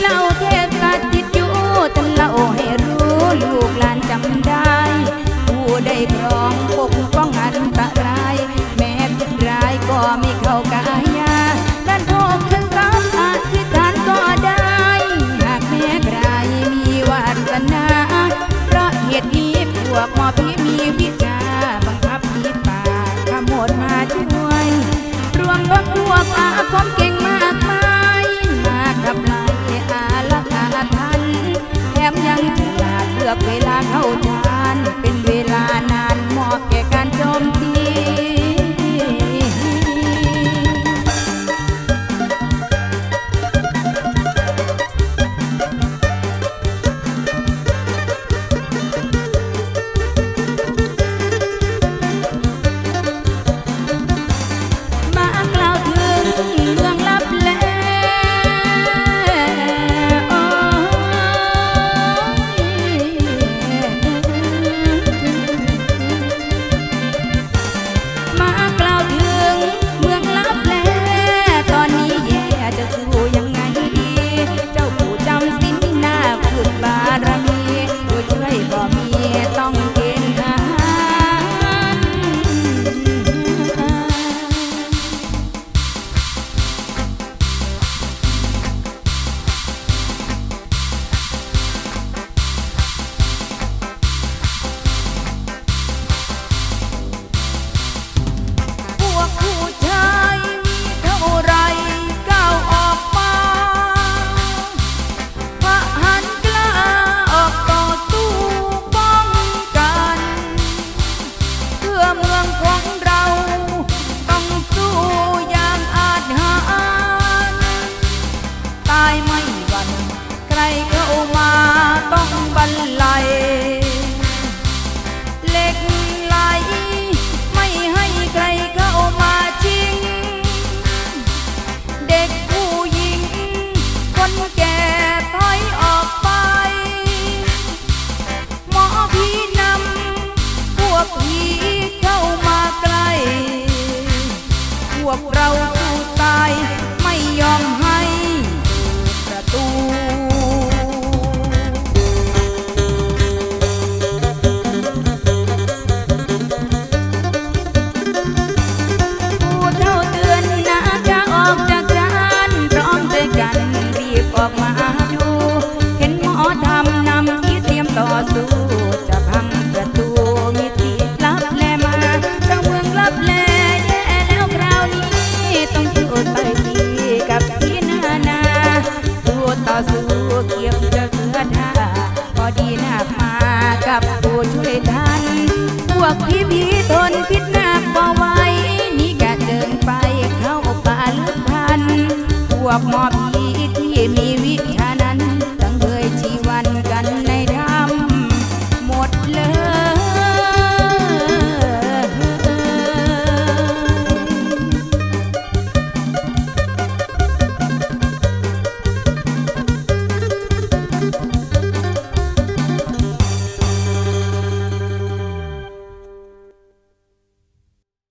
เหล่าเทพสถิตอยู่ท่านเล่าให้รู้ลูกหลานจำได้ ผู้ได้ครองปกป้องอันตราย แม้ผิดร้ายก็ไม่เข้ากายาด้านโทษท่านสามอธิษฐานก็ได้ หากแม้ใครมีวาสนาเพราะเหตุนี้พวกหมอผีมีวิชาบังคับผีป่าขโมดมาช่วย รวมพวกพวกอาคม อกเวลาเข้า สู้ต่เกี่ยวจะเสือท่าพอดีหนาคมากับผู้ช่วยทัน พวกพี่พีทนพิษนาคบ่ไหวนี่กะเดินไปเข้าป่าลึกพัน พวกหมอบ